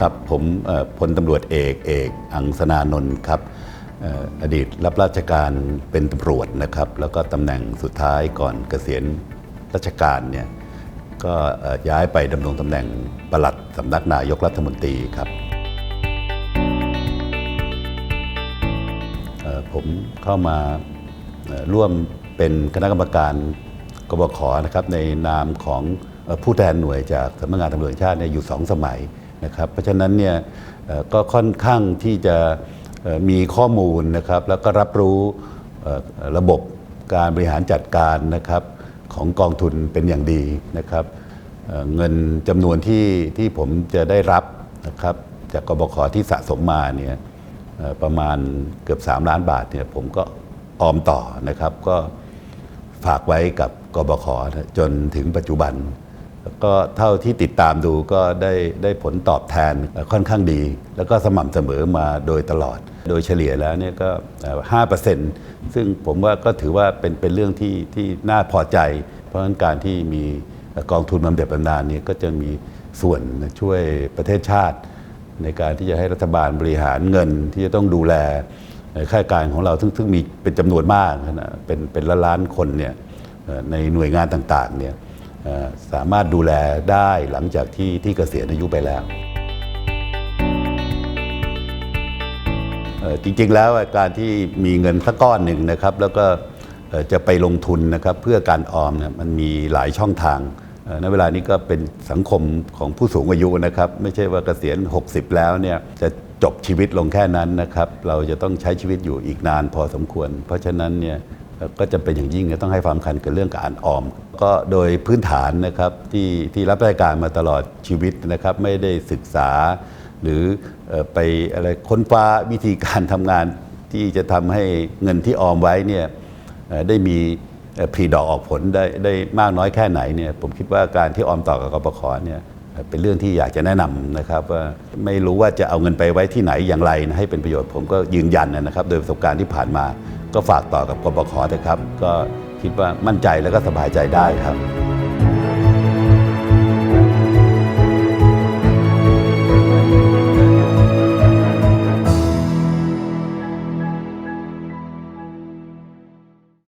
ครับผมพลตำรวจเอกเอกอังสนานนท์ครับอดีตรับราชการเป็นตำรวจนะครับ แล้วก็ตำแหน่งสุดท้ายก่อนเกษียณราชการเนี่ยก็ย้ายไปดำรงตำแหน่งปลัดสำนักนายกรัฐมนตรีครับผมเข้ามาร่วมเป็นคณะกรรมการกบขนะครับในนามของผู้แทนหน่วยจากสำนักงานตำรวจชาติอยู่สองสมัย นะครับเพราะฉะนั้นเนี่ยก็ค่อนข้างที่จะมีข้อมูลนะครับแล้วก็รับรู้ระบบการบริหารจัดการนะครับของกองทุนเป็นอย่างดีนะครับเงินจำนวนที่ที่ผมจะได้รับนะครับจากกบขที่สะสมมาเนี่ยประมาณเกือบ 3 ล้านบาทเนี่ยผมก็ออมต่อนะครับก็ฝากไว้กับกบขจนถึงปัจจุบัน ก็เท่าที่ติดตามดูก็ได้ได้ผลตอบแทนค่อนข้างดี แล้วก็สม่ำเสมอมาโดยตลอด โดยเฉลี่ยแล้วเนี่ยก็ห้าเปอร์เซ็นต์ซึ่งผมว่าก็ถือว่าเป็นเป็นเรื่องที่ที่น่าพอใจ เพราะฉะนั้นการที่มีกองทุนบำเหน็จบำนาญเนี่ยก็จะมีส่วนช่วยประเทศชาติ ในการที่จะให้รัฐบาลบริหารเงินที่จะต้องดูแลเอ่อข้าราชการของเราซึ่งซึ่งมีเป็นจำนวนมากนะเป็นเป็นล้านล้านคนเนี่ยในหน่วยงานต่างๆเนี่ย สามารถดูแลได้หลังจากที่ที่เกษียณอายุไปแล้วจริงๆแล้วการที่มีเงินสักก้อนหนึ่งนะครับ แล้วก็จะไปลงทุนนะครับเพื่อการออมเนี่ยมันมีหลายช่องทางณเวลานี้ก็เป็นสังคมของผู้สูงอายุนะครับ ไม่ใช่ว่าเกษียณ 60 แล้วเนี่ยจะจบชีวิตลงแค่นั้นนะครับ เราจะต้องใช้ชีวิตอยู่อีกนานพอสมควร เพราะฉะนั้นเนี่ย ก็จะเป็นอย่างยิ่งจะต้องให้ความสำคัญกับเรื่องการออม ก็โดยพื้นฐานนะครับที่ที่รับราชการมาตลอดชีวิตนะครับ ไม่ได้ศึกษา หรือไปอะไรค้นฟ้าวิธีการทำงานที่จะทำให้เงินที่ออมไว้เนี่ยได้มีผลดอกออกผลได้ได้มากน้อยแค่ไหนเนี่ยผมคิดว่าการที่ออมต่อกับกปขเนี่ยเอ่อเป็นเรื่องที่อยากจะแนะนำนะครับว่าไม่รู้ว่าจะเอาเงินไปไว้ที่ไหนอย่างไรนะให้เป็นประโยชน์ผมก็ยืนยันนะครับ โดยประสบการณ์ที่ผ่านมา ก็ฝากต่อกับกบขนะครับ ก็คิดว่ามั่นใจแล้วก็สบายใจได้ครับ